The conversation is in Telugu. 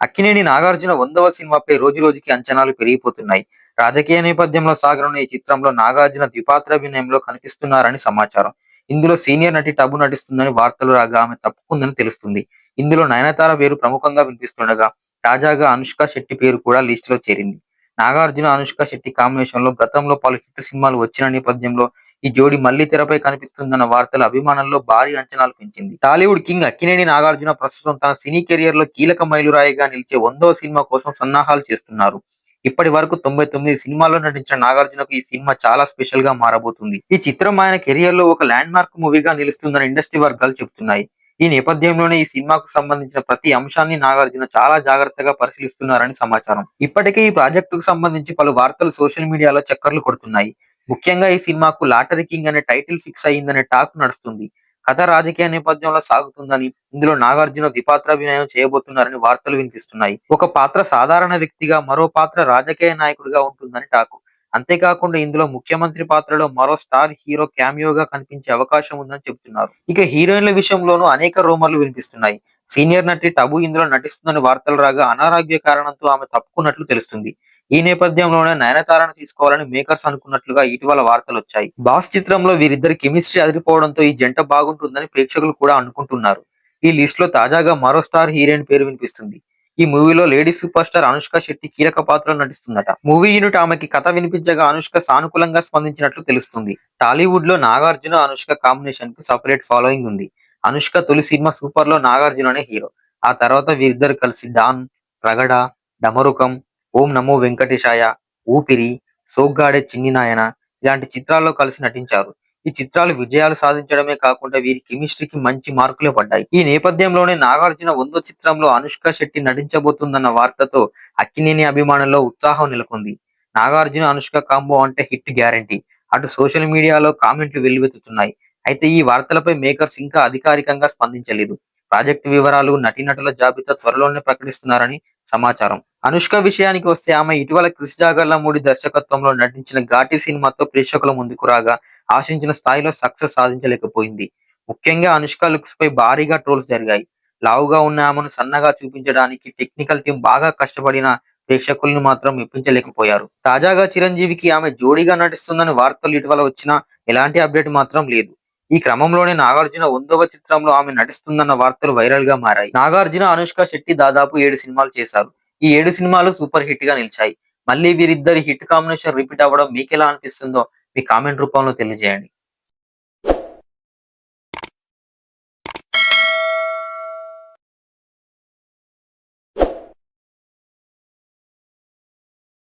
అక్కినేని నాగార్జున వందవ సినిమాపై రోజు రోజుకి అంచనాలు పెరిగిపోతున్నాయి. రాజకీయ నేపథ్యంలో సాగనున్న ఈ చిత్రంలో నాగార్జున ద్విపాత్రాభినయంలో కనిపిస్తున్నారని సమాచారం. ఇందులో సీనియర్ నటి టబు నటిస్తుందని వార్తలు రాగా ఆమె తప్పుకుందని తెలుస్తుంది. ఇందులో నయనతార పేరు ప్రముఖంగా వినిపిస్తుండగా తాజాగా అనుష్క శెట్టి పేరు కూడా లిస్టులో చేరింది. నాగార్జున అనుష్క శెట్టి కాంబినేషన్లో గతంలో పలు హిట్ సినిమాలు వచ్చిన నేపథ్యంలో ఈ జోడి మళ్ళీ తెరపై కనిపిస్తుందన్న వార్తలు అభిమానుల్లో భారీ అంచనాలు పెంచింది. టాలీవుడ్ కింగ్ అక్కినేని నాగార్జున ప్రస్తుతం తన సినీ కెరియర్లో కీలక మైలురాయిగా నిలిచే వందో సినిమా కోసం సన్నాహాలు చేస్తున్నారు. ఇప్పటి వరకు తొంభై తొమ్మిది సినిమాల్లో నటించిన నాగార్జునకు ఈ సినిమా చాలా స్పెషల్గా మారబోతుంది. ఈ చిత్రం ఆయన కెరియర్లో ఒక ల్యాండ్ మార్క్ మూవీగా నిలుస్తుందని ఇండస్ట్రీ వర్గాలు చెబుతున్నాయి. ఈ నేపథ్యంలోనే ఈ సినిమాకు సంబంధించిన ప్రతి అంశాన్ని నాగార్జున చాలా జాగ్రత్తగా పరిశీలిస్తున్నారని సమాచారం. ఇప్పటికే ఈ ప్రాజెక్టుకు సంబంధించి పలు వార్తలు సోషల్ మీడియాలో చక్కర్లు కొడుతున్నాయి. ముఖ్యంగా ఈ సినిమాకు లాటరీ కింగ్ అనే టైటిల్ ఫిక్స్ అయ్యిందనే టాక్ నడుస్తుంది. కథ రాజకీయ నేపథ్యంలో సాగుతుందని ఇందులో నాగార్జున ద్విపాత్రాభినయం చేయబోతున్నారని వార్తలు వినిపిస్తున్నాయి. ఒక పాత్ర సాధారణ వ్యక్తిగా మరో పాత్ర రాజకీయ నాయకుడిగా ఉంటుందని టాకు. అంతేకాకుండా ఇందులో ముఖ్యమంత్రి పాత్రలో మరో స్టార్ హీరో క్యామియోగా కనిపించే అవకాశం ఉందని చెబుతున్నారు. ఇక హీరోయిన్ల విషయంలోనూ అనేక రూమర్లు వినిపిస్తున్నాయి. సీనియర్ నటి టబు ఇందులో నటిస్తుందని వార్తలు రాగా అనారోగ్య కారణంతో ఆమె తప్పుకున్నట్లు తెలుస్తుంది. ఈ నేపథ్యంలోనే నయనతారను తీసుకోవాలని మేకర్స్ అనుకున్నట్లుగా ఇటీవల వార్తలు వచ్చాయి. బాస్ చిత్రంలో వీరిద్దరి కెమిస్ట్రీ అదిరిపోవడంతో ఈ జంట బాగుంటుందని ప్రేక్షకులు కూడా అనుకుంటున్నారు. ఈ లిస్ట్లో తాజాగా మరో స్టార్ హీరోయిన్ పేరు వినిపిస్తుంది. ఈ మూవీలో lady super star Anushka Shetty కీలక పాత్రలో నటిస్తుందట. మూవీ యూనిట్ ఆమెకి కథ వినిపించగా అనుష్క సానుకూలంగా స్పందించినట్లు తెలుస్తుంది. టాలీవుడ్లో నాగార్జున అనుష్క కాంబినేషన్కు సపరేట్ ఫాలోయింగ్ ఉంది. అనుష్క తొలి సినిమా సూపర్లో నాగార్జున అనే హీరో. ఆ తర్వాత వీరిద్దరు కలిసి డాన్ రగడ డమరుకం ఓం నమో వెంకటేశాయ ఊపిరి సోగ్గాడే చిన్ని నాయన ఇలాంటి చిత్రాల్లో కలిసి నటించారు. ఈ చిత్రాలు విజయాలు సాధించడమే కాకుండా వీరి కెమిస్ట్రీకి మంచి మార్కులే పడ్డాయి. ఈ నేపథ్యంలోనే నాగార్జున వందో చిత్రంలో అనుష్క శెట్టి నటించబోతుందన్న వార్తతో అక్కినేని అభిమానుల్లో ఉత్సాహం నెలకొంది. నాగార్జున అనుష్క కాంబో అంటే హిట్ గ్యారంటీ. అటు సోషల్ మీడియాలో కామెంట్లు వెల్లువెత్తుతున్నాయి. అయితే ఈ వార్తలపై మేకర్స్ ఇంకా అధికారికంగా స్పందించలేదు. ప్రాజెక్టు వివరాలు నటీనటుల జాబితా త్వరలోనే ప్రకటిస్తున్నారని సమాచారం. అనుష్క విషయానికి వస్తే ఆమె ఇటీవల క్రిస్ జాగర్లమూడి దర్శకత్వంలో నటించిన ఘాటి సినిమాతో ప్రేక్షకుల ముందుకు రాగా ఆశించిన స్థాయిలో సక్సెస్ సాధించలేకపోయింది. ముఖ్యంగా అనుష్క లుక్స్ పై భారీగా ట్రోల్స్ జరిగాయి. లావుగా ఉన్న ఆమెను సన్నగా చూపించడానికి టెక్నికల్ టీం బాగా కష్టపడిన ప్రేక్షకులను మాత్రం మెప్పించలేకపోయారు. తాజాగా చిరంజీవికి ఆమె జోడీగా నటిస్తుందని వార్తలు ఇటీవల వచ్చినా ఎలాంటి అప్డేట్ మాత్రం లేదు. ఈ క్రమంలోనే నాగార్జున వందవ చిత్రంలో ఆమె నటిస్తుందన్న వార్తలు వైరల్గా మారాయి. నాగార్జున అనుష్క శెట్టి దాదాపు ఏడు సినిమాలు చేశారు. ఈ ఏడు సినిమాలు సూపర్ హిట్గా నిలిచాయి. మళ్ళీ వీరిద్దరి హిట్ కాంబినేషన్ రిపీట్ అవ్వడం మీకెలా అనిపిస్తుందో మీ కామెంట్ రూపంలో తెలియజేయండి.